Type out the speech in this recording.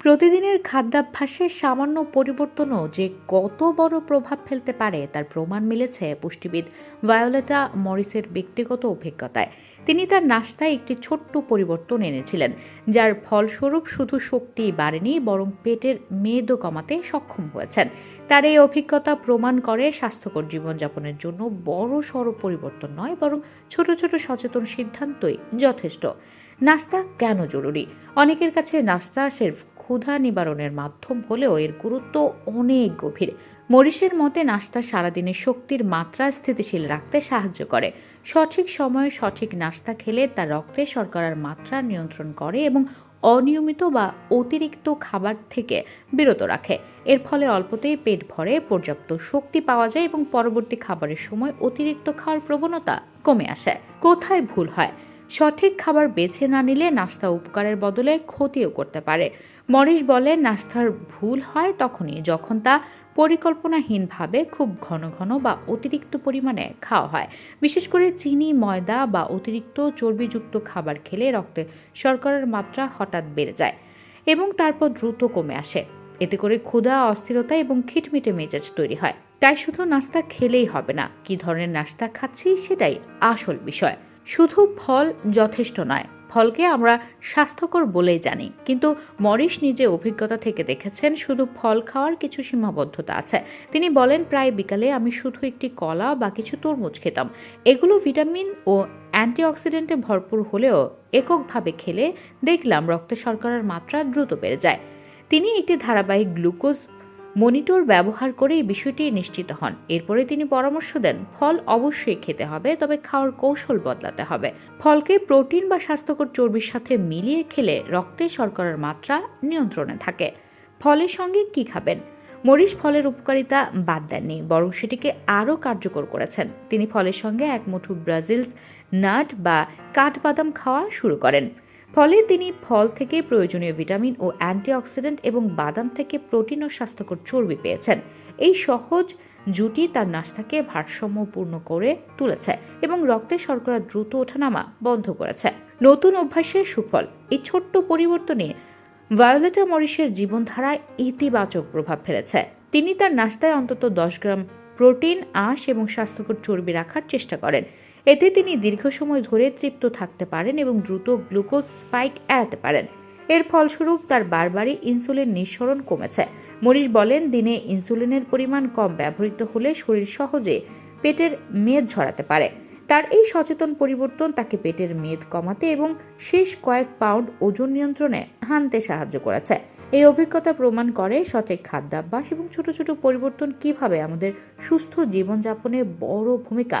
প্রতিদিনের খাদ্যাভ্যাসে সামান্য পরিবর্তনও যে কত বড় প্রভাব ফেলতে পারে, তার প্রমাণ মিলেছে পুষ্টিবিদ ভায়োলেটা মরিসের ব্যক্তিগত অভিজ্ঞতায়। তিনি তার নাস্তায় একটি ছোট্ট পরিবর্তন এনেছিলেন, যার ফলস্বরূপ শুধু শক্তি বাড়েনি, বরং পেটের মেদও কমাতে সক্ষম হয়েছেন। তার এই অভিজ্ঞতা প্রমাণ করে স্বাস্থ্যকর জীবনযাপনের জন্য বড় সড় পরিবর্তন নয়, বরং ছোট ছোট সচেতন সিদ্ধান্তই যথেষ্ট। নাস্তা কেন জরুরি? অনেকের কাছে নাস্তা সেরফ ক্ষুধা নিবারণের মাধ্যম হলেও এর গুরুত্ব অনেক গভীর। মরিসের মতে নাস্তা সারাদিনের শক্তির মাত্রা স্থিতিশীল রাখতে সাহায্য করে। সঠিক সময়ে সঠিক নাস্তা খেলে তা রক্তে শর্করার মাত্রা নিয়ন্ত্রণ করে এবং অনিয়মিত বা অতিরিক্ত খাবার থেকে বিরত রাখে। এর ফলে অল্পতেই পেট ভরে পর্যাপ্ত শক্তি পাওয়া যায় এবং পরবর্তী খাবারের সময় অতিরিক্ত খাওয়ার প্রবণতা কমে আসে। কোথায় ভুল হয়? সঠিক খাবার বেছে না নিলে নাস্তা উপকারের বদলে ক্ষতিও করতে পারে। মরিস বলে, নাস্তার ভুল হয় তখনই যখন তা পরিকল্পনাহীনভাবে খুব ঘন ঘন বা অতিরিক্ত পরিমাণে খাওয়া হয়। বিশেষ করে চিনি, ময়দা বা অতিরিক্ত চর্বিযুক্ত খাবার খেলে রক্তে শর্করার মাত্রা হঠাৎ বেড়ে যায় এবং তারপর দ্রুত কমে আসে। এতে করে ক্ষুধা, অস্থিরতা এবং খিটমিটে মেজাজ তৈরি হয়। তাই শুধু নাস্তা খেলেই হবে না। কি ধরনের নাস্তা খাচ্ছি সেটাই আসল বিষয়। শুধু ফল যথেষ্ট নয়। ফলকে আমরা স্বাস্থ্যকর বলেই জানি। কিন্তু মরিস নিজে অভিজ্ঞতা থেকে দেখেছেন, শুধু ফল খাওয়ার কিছু সীমাবদ্ধতা আছে। তিনি বলেন, প্রায় বিকালে আমি শুধু একটি কলা বা কিছু তরমুজ খেতাম। এগুলো ভিটামিন ও অ্যান্টিঅক্সিডেন্টে ভরপুর হলেও এককভাবে খেলে দেখলাম রক্তে শর্করার মাত্রা দ্রুত বেড়ে যায়। তিনি একটি ধারাবাহিক গ্লুকোজ মনিটর ব্যবহার করে এই বিষয়টি নিশ্চিত হন। এরপরে তিনি পরামর্শ দেন, ফল অবশ্যই খেতে হবে, তবে খাওয়ার কৌশল বদলাতে হবে। ফলকে প্রোটিন বা স্বাস্থ্যকর চর্বির সাথে মিলিয়ে খেলে রক্তে শর্করার মাত্রা নিয়ন্ত্রণে থাকে। ফলের সঙ্গে কি খাবেন? মরিচ ফলের উপকারিতা বাদ দেননি, বরং সেটিকে আরও কার্যকর করেছেন। তিনি ফলের সঙ্গে এক মুঠো ব্রাজিলস নাট বা কাঠবাদাম খাওয়া শুরু করেন। ফলে তিনি ফল থেকে প্রয়োজনীয় ভিটামিন ও অ্যান্টিঅক্সিডেন্ট এবং বাদাম থেকে প্রোটিন ও স্বাস্থ্যকর চর্বি পেয়েছেন। এই সহজ জুটি তার নাস্তাকে ভারসাম্যপূর্ণ করে তুলেছে এবং রক্তে শর্করা দ্রুত ওঠানামা বন্ধ করেছে। নতুন অভ্যাসের সুফল। এই ছোট্ট পরিবর্তনে ভায়োলেটা মরিসের জীবনধারায় ইতিবাচক প্রভাব ফেলেছে। তিনি তার নাস্তায় অন্তত দশ গ্রাম প্রোটিন, আঁশ এবং স্বাস্থ্যকর চর্বি রাখার চেষ্টা করেন। এতে তিনি দীর্ঘ সময় ধরে তৃপ্ত থাকতে পারেন এবং দ্রুত গ্লুকোজ স্পাইক এড়াতে পারেন। এর ফলস্বরূপ তার বারবারই ইনসুলিন নিঃসরণ কমেছে। মরিস বলেন, দিনে ইনসুলিনের পরিমাণ কম ব্যবহৃত হলে শরীর সহজে পেটের মেদ ঝরাতে পারে। তার এই সচেতন পরিবর্তন তাকে পেটের মেদ কমাতে এবং শেষ কয়েক পাউন্ড ওজন নিয়ন্ত্রণে হানতে সাহায্য করেছে। এই অভিজ্ঞতা প্রমাণ করে সঠিক খাদ্যাভ্যাস এবং ছোট ছোট পরিবর্তন কীভাবে আমাদের সুস্থ জীবনযাপনে বড় ভূমিকা